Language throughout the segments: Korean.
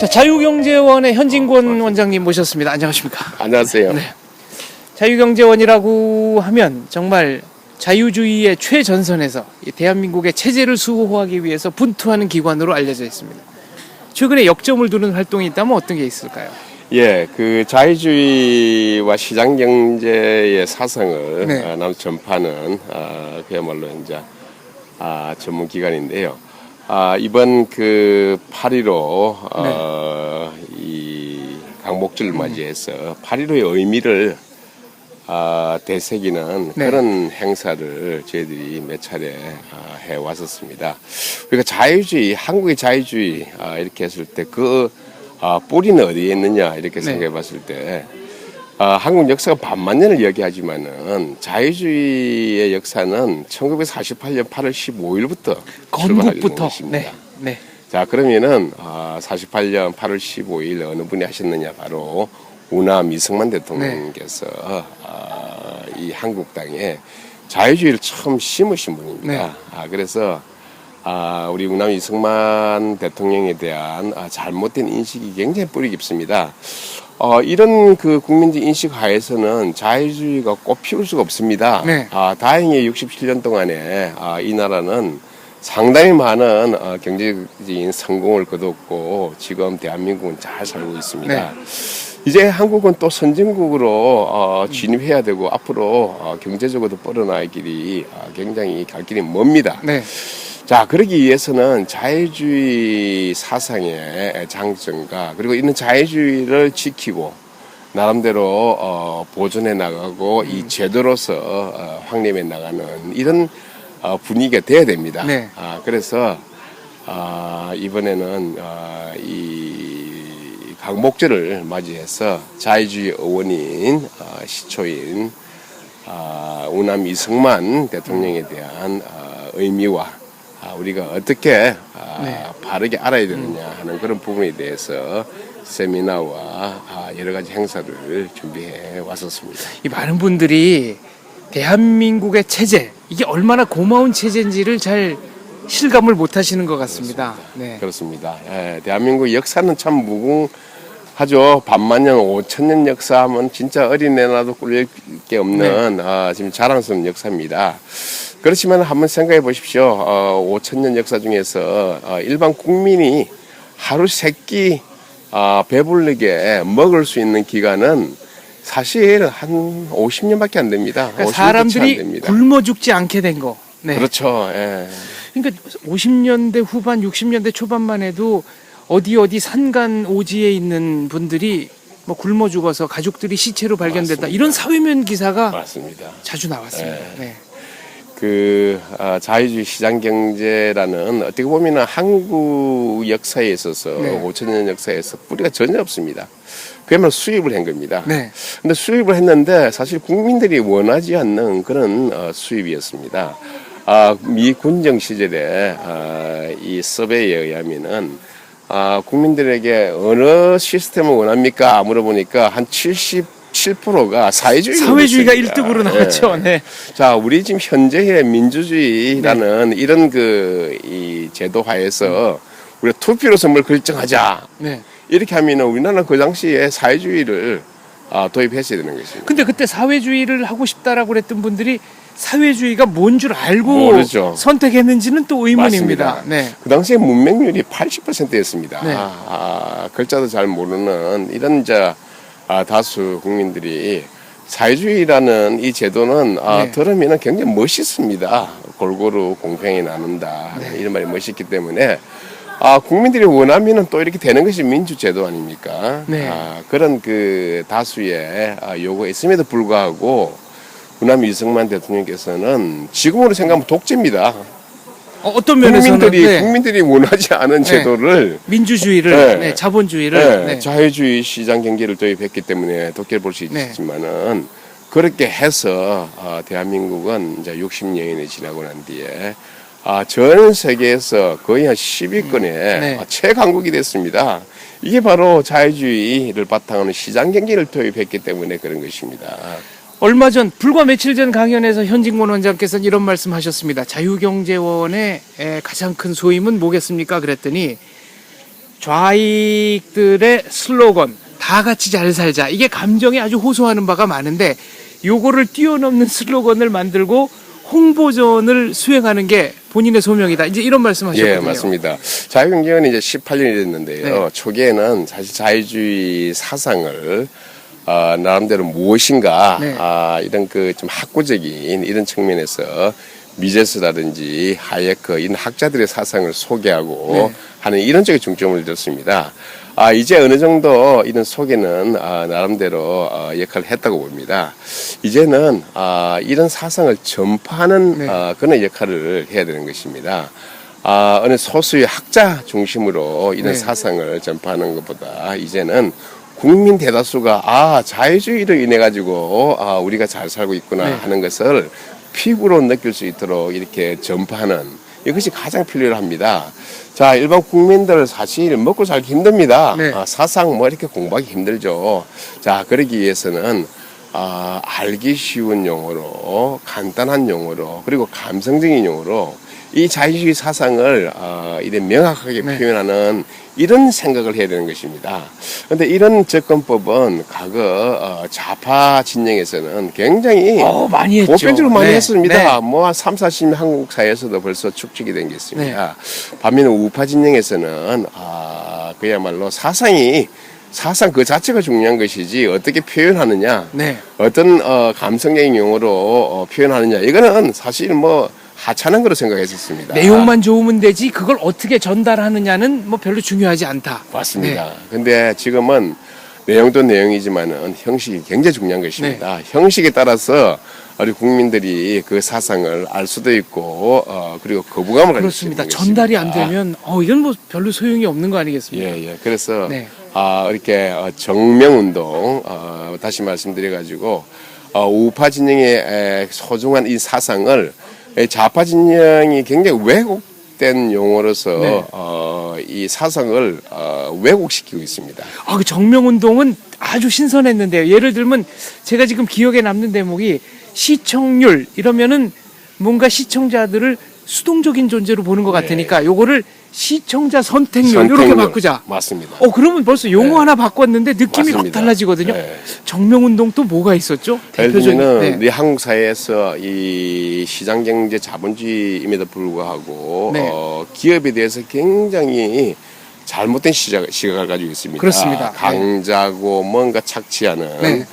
자, 자유경제원의 현진권 원장님 모셨습니다. 안녕하십니까? 안녕하세요. 네. 자유경제원이라고 하면 정말 자유주의의 최전선에서 이 대한민국의 체제를 수호하기 위해서 분투하는 기관으로 알려져 있습니다. 최근에 역점을 두는 활동이 있다면 어떤 게 있을까요? 예, 그 자유주의와 시장 경제의 사상을 네. 아, 남 전파는 아, 그야말로 이제 아, 전문 기관인데요. 아, 이번 그 8.15 어, 이 강목절을 맞이해서 8.15의 의미를 아, 되새기는 네. 그런 행사를 저희들이 몇 차례 아, 해 왔었습니다. 우리가 자유주의, 한국의 자유주의 아, 이렇게 했을 때 그 아, 뿌리는 어디에 있느냐 이렇게 네. 생각해 봤을 때 아, 한국 역사가 반만 년을 이야기하지만은 자유주의의 역사는 1948년 8월 15일부터 건국부터. 네. 네. 자 그러면은 아, 48년 8월 15일 어느 분이 하셨느냐 바로 우남 이승만 대통령께서 아, 이 한국 땅에 자유주의를 처음 심으신 분입니다. 네. 아, 그래서 아, 우리 우남 이승만 대통령에 대한 아, 잘못된 인식이 굉장히 뿌리 깊습니다. 어, 이런 그 국민적 인식 하에서는 자유주의가 꽃 피울 수가 없습니다. 네. 아, 다행히 67년 동안에 아, 이 나라는 상당히 많은 어, 경제적인 성공을 거뒀고 지금 대한민국은 잘 살고 있습니다. 네. 이제 한국은 또 선진국으로 어, 진입해야 되고 앞으로 어, 경제적으로도 뻗어나갈 길이 어, 굉장히 갈 길이 멉니다. 네. 자, 그러기 위해서는 자유주의 사상의 장점과 그리고 이런 자유주의를 지키고 나름대로 어, 보존해 나가고 이 음. 제도로서 어, 확립해 나가는 이런 어, 분위기가 돼야 됩니다. 네. 아, 그래서 아, 이번에는 아, 이 강목절을 맞이해서 자유주의 의원인 아, 시초인 아, 우남 이승만 대통령에 대한 아, 의미와 아, 우리가 어떻게 아, 네. 바르게 알아야 되느냐 하는 그런 부분에 대해서 세미나와 아, 여러 가지 행사를 준비해 왔었습니다. 이 많은 분들이 대한민국의 체제 이게 얼마나 고마운 체제인지를 잘 실감을 못 하시는 것 같습니다. 네. 그렇습니다. 예, 대한민국 역사는 참 무궁 하죠. 반만년, 오천년 역사하면 진짜 어린애나도 꿀릴 게 없는 네. 아, 지금 자랑스러운 역사입니다. 그렇지만 한번 생각해 보십시오. 어, 5천년 역사 중에서 어, 일반 국민이 하루 세끼 아, 배부르게 먹을 수 있는 기간은 사실 한 50년밖에 안 됩니다. 그러니까 50년 끝이 안 사람들이 됩니다. 굶어 죽지 않게 된 거. 네. 그렇죠. 예. 그러니까 50년대 후반, 60년대 초반만 해도 어디 어디 산간 오지에 있는 분들이 뭐 굶어 죽어서 가족들이 시체로 발견됐다 맞습니다. 이런 사회면 기사가 맞습니다. 자주 나왔습니다. 네. 그 아, 자유주의 시장 경제라는 어떻게 보면은 한국 역사에 있어서 네. 5천 년 역사에서 뿌리가 전혀 없습니다. 그야말로 수입을 한 겁니다. 네. 근데 수입을 했는데 사실 국민들이 원하지 않는 그런 어, 수입이었습니다. 아, 미 군정 시절에 아, 이 서베이에 의하면은 아, 국민들에게 어느 시스템을 원합니까? 물어보니까 한 77%가 사회주의. 사회주의가 1등으로 나왔죠. 네. 자, 우리 지금 현재의 민주주의라는 이런 그 이 제도 하에서 우리가 투표로 선물 결정하자. 네. 이렇게 하면은 우리나라는 그 당시에 사회주의를 아, 도입했어야 되는 것입니다. 근데 그때 사회주의를 하고 싶다라고 그랬던 분들이 사회주의가 뭔 줄 알고 모르죠. 선택했는지는 또 의문입니다. 맞습니다. 네. 그 당시에 문맹률이 80%였습니다. 네. 아, 아, 글자도 잘 모르는 이런 자 아, 다수 국민들이 사회주의라는 이 제도는 아, 네. 들으면 굉장히 멋있습니다. 골고루 공평히 나눈다 네. 이런 말이 멋있기 때문에 아, 국민들이 원하면은 또 이렇게 되는 것이 민주제도 아닙니까? 네. 아, 그런 그 다수의 아, 요구가 있음에도 불구하고 우남 이승만 대통령께서는 지금으로 생각하면 독재입니다. 어, 어떤 면에서는 국민들이 네. 국민들이 원하지 않은 네. 제도를 민주주의를 네. 네, 자본주의를 네, 네. 자유주의 시장 경제를 도입했기 때문에 독재를 볼수 네. 있지만은 그렇게 해서 어, 대한민국은 이제 60년이 지나고 난 뒤에 아, 전 세계에서 거의 한 10위권의 네. 최강국이 됐습니다. 이게 바로 자유주의를 바탕으로 시장 경제를 도입했기 때문에 그런 것입니다. 얼마 전 불과 며칠 전 강연에서 현진권 원장께서는 이런 말씀하셨습니다. 자유경제원의 에, 가장 큰 소임은 뭐겠습니까? 그랬더니 좌익들의 슬로건 다 같이 잘 살자 이게 감정에 아주 호소하는 바가 많은데 요거를 뛰어넘는 슬로건을 만들고 홍보전을 수행하는 게 본인의 소명이다. 이제 이런 말씀하셨거든요. 예, 맞습니다. 자유경제는 이제 18년이 됐는데요. 네. 초기에는 사실 자유주의 사상을 아, 나름대로 무엇인가 네. 아, 이런 그 좀 학구적인 이런 측면에서 미제스라든지 하예크 이런 학자들의 사상을 소개하고 네. 하는 이런 쪽에 중점을 뒀습니다. 아, 이제 어느 정도 이런 소개는 아, 나름대로 어, 역할을 했다고 봅니다. 이제는 아, 이런 사상을 전파하는 네. 어, 그런 역할을 해야 되는 것입니다. 아, 어느 소수의 학자 중심으로 이런 네. 사상을 전파하는 것보다 이제는 국민 대다수가 아 자유주의로 인해 가지고 아 우리가 잘 살고 있구나 네. 하는 것을 피부로 느낄 수 있도록 이렇게 전파하는 이것이 가장 필요합니다. 자 일반 국민들 사실 먹고 살기 힘듭니다. 네. 아, 사상 뭐 이렇게 공부하기 힘들죠. 자 그러기 위해서는 아, 알기 쉬운 용어로 간단한 용어로 그리고 감성적인 용어로 이 자유주의 사상을 어, 이래 명확하게 네. 표현하는 이런 생각을 해야 되는 것입니다. 그런데 이런 접근법은 과거 어, 좌파 진영에서는 굉장히 어, 많이 했죠. 보편적으로 많이 네. 했습니다. 네. 뭐한 3, 40년 한국 사회에서도 벌써 축적이 된 게 있습니다. 반면에 우파 진영에서는 아, 그야말로 사상이 사상 그 자체가 중요한 것이지 어떻게 표현하느냐 네. 어떤 어, 감성적인 용어로 어, 표현하느냐 이거는 사실 뭐 하찮은 거로 생각했었습니다. 내용만 좋으면 되지 그걸 어떻게 전달하느냐는 뭐 별로 중요하지 않다. 맞습니다. 네. 근데 지금은 내용도 내용이지만은 형식이 굉장히 중요한 것입니다. 네. 형식에 따라서 우리 국민들이 그 사상을 알 수도 있고 어, 그리고 거부감을 가질 수 그렇습니다. 있는 전달이 안 것입니다. 되면 어 이건 뭐 별로 소용이 없는 거 아니겠습니까? 예, 예. 그래서 네. 아, 이렇게 어, 정명운동 어, 다시 말씀드려가지고 어, 우파 진영의 에, 소중한 이 사상을 에, 좌파 진영이 굉장히 왜곡된 용어로서 네. 어, 이 사상을 어, 왜곡시키고 있습니다. 아, 그 정명운동은 아주 신선했는데요. 예를 들면 제가 지금 기억에 남는 대목이 시청률 이러면은 뭔가 시청자들을 수동적인 존재로 보는 것 같으니까 요거를 시청자 선택률 이렇게 선택률. 바꾸자. 맞습니다. 어 그러면 벌써 용어 네. 하나 바꿨는데 느낌이 확 맞습니다. 달라지거든요. 네. 정명운동 또 뭐가 있었죠? 대표적인 네. 우리 한국 사회에서 이 시장 경제 자본주의임에도 불구하고 네. 어, 기업에 대해서 굉장히 잘못된 시각, 시각을 가지고 있습니다. 그렇습니다. 강자고 뭔가 착취하는 네.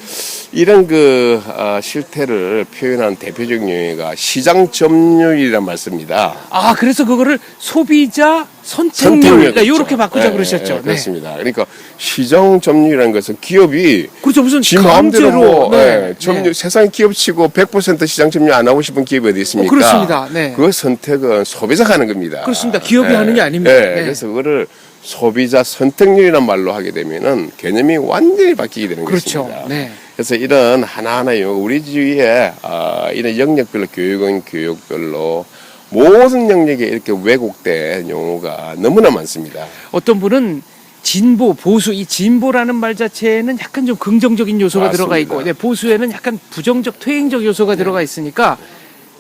이런 그 어, 실태를 표현한 대표적인 용어가 시장 점유율이란 말씀입니다. 아 그래서 그거를 소비자 선택률 선택률 네, 이렇게 그렇죠. 바꾸자 네, 그러셨죠. 네, 네. 그렇습니다. 그러니까 시장 점유율이라는 것은 기업이 그렇죠 무슨 지 마음대로 뭐, 네. 예, 점유, 세상 기업치고 100% 시장 점유 안 하고 싶은 기업이 어디 있습니까? 어, 그렇습니다. 네. 그 선택은 소비자가 하는 겁니다. 그렇습니다. 기업이 예, 하는 게 아닙니다. 예, 네. 그래서 그거를 소비자 선택률이란 말로 하게 되면은 개념이 완전히 바뀌게 되는 그렇죠. 것입니다. 네. 그래서 이런 하나하나 요 우리 주위에 어, 이런 영역별로 교육은 교육별로 모든 영역에 이렇게 왜곡된 용어가 너무나 많습니다. 어떤 분은 진보, 보수, 이 진보라는 말 자체에는 약간 좀 긍정적인 요소가 맞습니다. 들어가 있고, 네, 보수에는 약간 부정적, 퇴행적 요소가 들어가 있으니까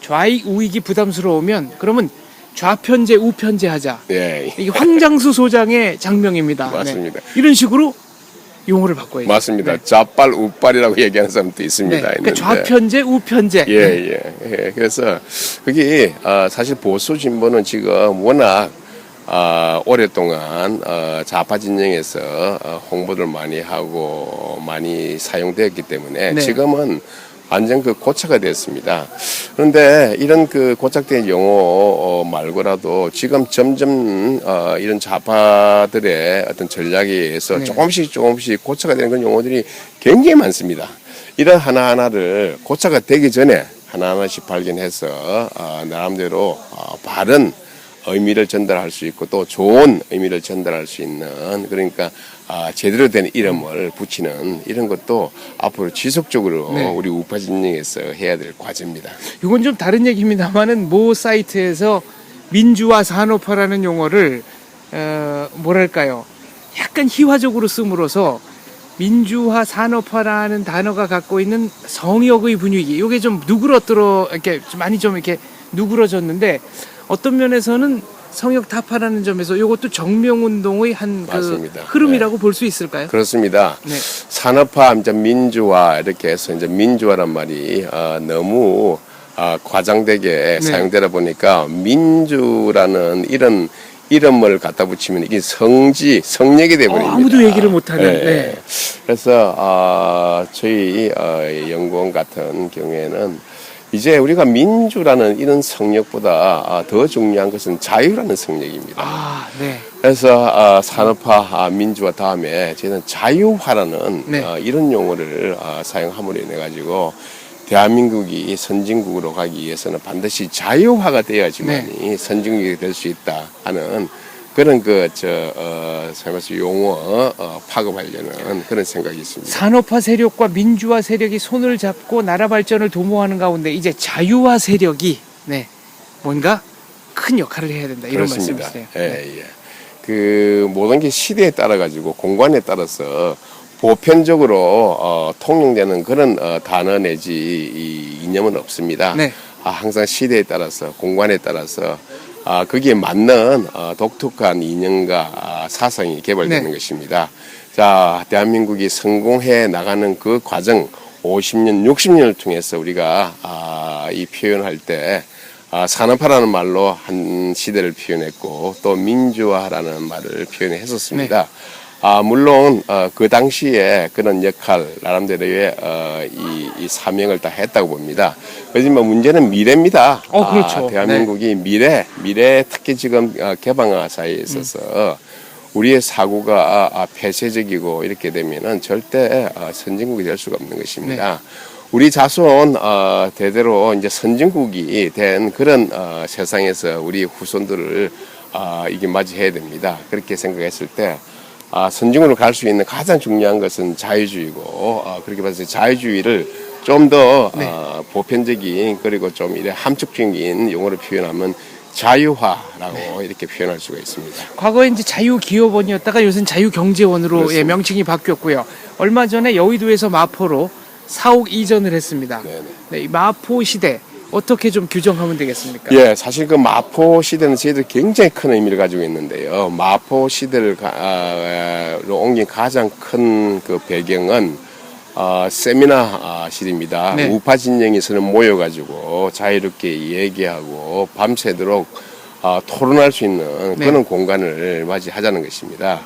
좌익, 우익이 부담스러우면 그러면 좌편제, 우편제 하자. 예. 이게 황장수 소장의 장명입니다. 네. 맞습니다. 이런 식으로 용어를 바꿔야죠. 맞습니다. 네. 좌빨 우빨이라고 얘기하는 사람도 있습니다. 네. 그러니까. 좌편제, 우편제. 예, 예, 예. 그래서 그게 어, 사실 보수 진보는 지금 워낙 어, 오랫동안 어, 좌파 진영에서 어, 홍보를 많이 하고 많이 사용되었기 때문에 네. 지금은 완전 그 고착화 됐습니다. 그런데 이런 그 고착된 용어 어, 말고라도 지금 점점 어, 이런 좌파들의 어떤 전략에 의해서 네. 조금씩 조금씩 고착화 되는 그런 용어들이 굉장히 많습니다. 이런 하나하나를 고착화 되기 전에 하나하나씩 발견해서 어, 나름대로 어, 바른 의미를 전달할 수 있고 또 좋은 의미를 전달할 수 있는 그러니까 아, 제대로 된 이름을 붙이는 이런 것도 앞으로 지속적으로 네. 우리 우파 진영에서 해야 될 과제입니다. 이건 좀 다른 얘기입니다만은 모 사이트에서 민주화 산업화라는 용어를 어, 뭐랄까요 약간 희화적으로 씀으로써 민주화 산업화라는 단어가 갖고 있는 성역의 분위기 이게 좀 누그러들어 이렇게 좀 많이 좀 이렇게 누그러졌는데 어떤 면에서는 성역 타파라는 점에서 이것도 정명운동의 한 그 맞습니다. 흐름이라고 볼 수 있을까요? 그렇습니다. 네. 산업화, 이제 민주화 이렇게 해서 이제 민주화란 말이 어, 너무 어, 과장되게 네. 사용되다 보니까 민주라는 이런 이름을 갖다 붙이면 이게 성지 성역이 어, 돼버립니다. 아무도 얘기를 못하는. 네. 네. 그래서 어, 저희 어, 연구원 같은 경우에는 이제 우리가 민주라는 이런 성역보다 아, 더 중요한 것은 자유라는 성역입니다. 아, 네. 그래서 어, 산업화 아, 민주화 다음에 저희는 자유화라는 네. 어, 이런 용어를 어, 사용함으로 인해 가지고 대한민국이 선진국으로 가기 위해서는 반드시 자유화가 되어야지만이 네. 선진국이 될 수 있다 하는 그런 그저 어, 말해서 용어 어, 파급하려는 그런 생각이 있습니다. 산업화 세력과 민주화 세력이 손을 잡고 나라 발전을 도모하는 가운데 이제 자유화 세력이 네. 뭔가 큰 역할을 해야 된다. 이런 그렇습니다. 말씀이세요. 예, 네. 예. 그 모든 게 시대에 따라 가지고 공간에 따라서 보편적으로 어, 통용되는 그런 어, 단어 내지 이 이념은 없습니다. 네. 아, 항상 시대에 따라서 공간에 따라서 아, 거기에 맞는 어, 독특한 이념과 아, 사상이 개발되는 네. 것입니다. 자, 대한민국이 성공해 나가는 그 과정 50년, 60년을 통해서 우리가 아, 이 표현할 때 아, 산업화라는 말로 한 시대를 표현했고 또 민주화라는 말을 표현했었습니다. 아, 물론 어, 그 당시에 그런 역할 나름대로의 어, 이, 이 사명을 다 했다고 봅니다. 하지만 문제는 미래입니다. 어, 그렇죠. 아, 대한민국이 미래, 미래 특히 지금 어, 개방화 사이에 있어서 우리의 사고가 아, 폐쇄적이고 이렇게 되면은 절대 어, 선진국이 될 수가 없는 것입니다. 우리 자손 어, 대대로 이제 선진국이 된 그런 어, 세상에서 우리 후손들을 어, 이게 맞이해야 됩니다. 그렇게 생각했을 때 아, 선진국으로 갈 수 있는 가장 중요한 것은 자유주의고 어, 그렇게 봐서 자유주의를 좀더 네. 어, 보편적인 그리고 좀 이래 함축적인 용어로 표현하면 자유화라고 이렇게 표현할 수가 있습니다. 과거에 이제 자유기업원이었다가 요새는 자유경제원으로 예. 명칭이 바뀌었고요. 얼마 전에 여의도에서 마포로 사옥 이전을 했습니다. 네네. 네, 이 마포 시대 어떻게 좀 규정하면 되겠습니까? 예, 사실 그 마포 시대는 저희들 굉장히 큰 의미를 가지고 있는데요. 마포 시대를 가, 아, 로 옮긴 가장 큰 그 배경은 어, 세미나 실입니다. 네. 우파 진영에서는 모여가지고 자유롭게 얘기하고 밤새도록 어, 토론할 수 있는 네. 그런 공간을 맞이하자는 것입니다.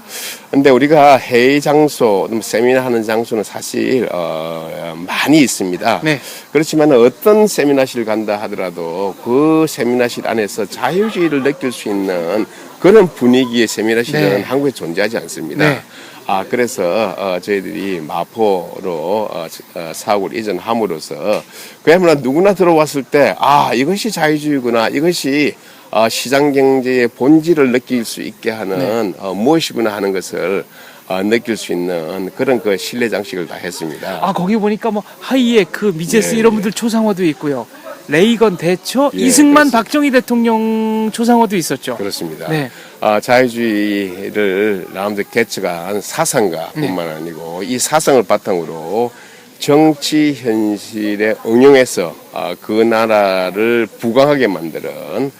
근데 우리가 회의 장소, 뭐 세미나 하는 장소는 사실 어, 많이 있습니다. 네. 그렇지만 어떤 세미나실 간다 하더라도 그 세미나실 안에서 자유주의를 느낄 수 있는 그런 분위기의 세미나실은 네. 한국에 존재하지 않습니다. 네. 아 그래서 어, 저희들이 마포로 어, 어, 사옥을 이전함으로써 그야말로 누구나 들어왔을 때 아 이것이 자유주의구나 이것이 어, 시장 경제의 본질을 느낄 수 있게 하는 어, 무엇이구나 하는 것을 어, 느낄 수 있는 그런 그 신뢰 장식을 다 했습니다. 아 거기 보니까 뭐 하이에크, 미제스 예, 이런 예. 분들 초상화도 있고요. 레이건 대처, 예, 이승만, 그렇습니다. 박정희 대통령 초상화도 있었죠. 그렇습니다. 네. 아, 자유주의를 나름대로 개척한 사상가뿐만 네. 아니고 이 사상을 바탕으로 정치 현실에 응용해서 아, 그 나라를 부강하게 만드는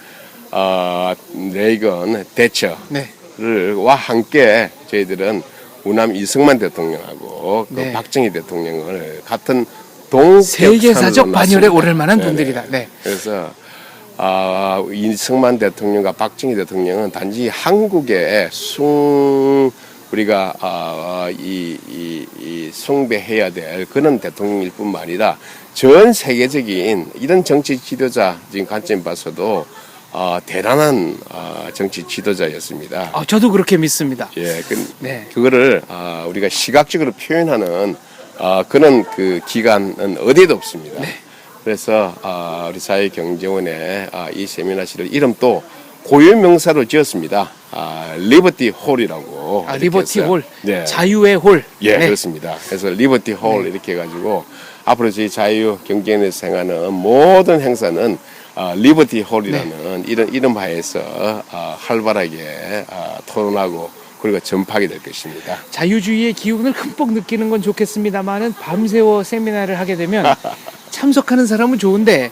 아, 레이건 대처를 네. 와 함께 저희들은 우남 이승만 대통령하고 그 네. 박정희 대통령을 같은 동 세계사적 반열에 오를 만한 분들이다. 네. 그래서 아, 이승만 대통령과 박정희 대통령은 단지 한국의 숭 우리가 아, 이, 이, 이 숭배해야 될 그런 대통령일 뿐만 아니라 전 세계적인 이런 정치 지도자적인 관점 봐서도 아, 대단한 아, 정치 지도자였습니다. 아, 저도 그렇게 믿습니다. 예, 그, 네. 그거를 아, 우리가 시각적으로 표현하는 아, 그런 그 기관은 어디에도 없습니다. 네. 그래서 아, 우리 사회경제원의 아, 이 세미나실을 이름 또 고유 명사로 지었습니다. 아, 리버티 홀이라고. 아, 리버티 했어요. 홀, 네. 자유의 홀. 예, 네. 그렇습니다. 그래서 리버티 홀 이렇게 해가지고 앞으로 저희 자유 경쟁에서 행하는 모든 행사는 아, 리버티 홀이라는 네. 이런 이름 하에서 아, 활발하게 아, 토론하고 그리고 전파하게 될 것입니다. 자유주의의 기운을 흠뻑 느끼는 건 좋겠습니다만은 밤새워 세미나를 하게 되면 참석하는 사람은 좋은데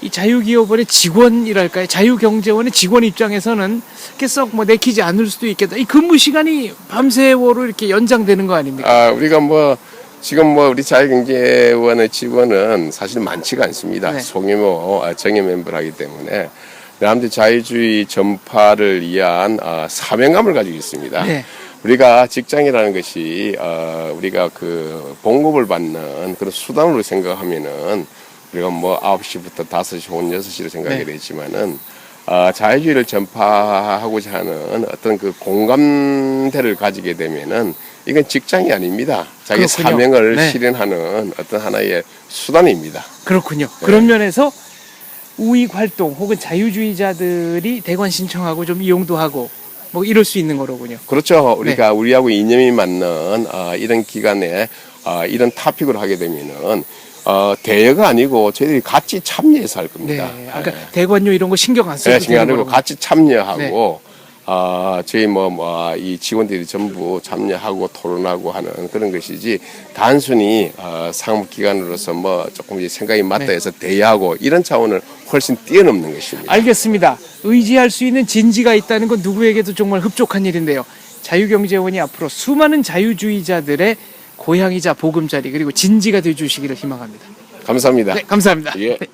이 자유기업원의 직원이랄까요? 자유경제원의 직원 입장에서는 이렇게 썩뭐 내키지 않을 수도 있겠다. 이 근무 시간이 밤새워로 이렇게 연장되는 거 아닙니까? 아, 우리가 뭐 지금 뭐 우리 자유경제원의 직원은 사실 많지가 않습니다. 네. 소규모 아, 정예 멤버를 하기 때문에 남들 자유주의 전파를 위한 아, 사명감을 가지고 있습니다. 네. 우리가 직장이라는 것이 어, 우리가 그 봉급을 받는 그런 수단으로 생각하면은 우리가 뭐 9시부터 5시 혹은 6시로 생각이 네. 되지만은 어, 자유주의를 전파하고자 하는 어떤 그 공감대를 가지게 되면은 이건 직장이 아닙니다. 자기 그렇군요. 사명을 네. 실현하는 어떤 하나의 수단입니다. 그렇군요. 네. 그런 면에서 우익 활동 혹은 자유주의자들이 대관 신청하고 좀 이용도 하고 뭐 이럴 수 있는 거로군요. 그렇죠. 우리가 네. 우리하고 이념이 맞는 어, 이런 기간에 어, 이런 토픽을 하게 되면은 어, 대여가 아니고 저희들이 같이 참여해서 할 네. 겁니다. 아까 예. 대관료 이런 거 신경 안 써도 네, 신경 안 되는 쓰고. 같이 참여하고 네. 어, 저희 뭐, 뭐, 이 직원들이 전부 참여하고 토론하고 하는 그런 것이지 단순히 어, 상업기관으로서 뭐 조금 이제 생각이 맞다 네. 해서 대여하고 이런 차원을 훨씬 뛰어넘는 것입니다. 알겠습니다. 의지할 수 있는 진지가 있다는 건 누구에게도 정말 흡족한 일인데요. 자유경제원이 앞으로 수많은 자유주의자들의 고향이자 보금자리 그리고 진지가 되어주시기를 희망합니다. 감사합니다. 네, 감사합니다. 예. 네.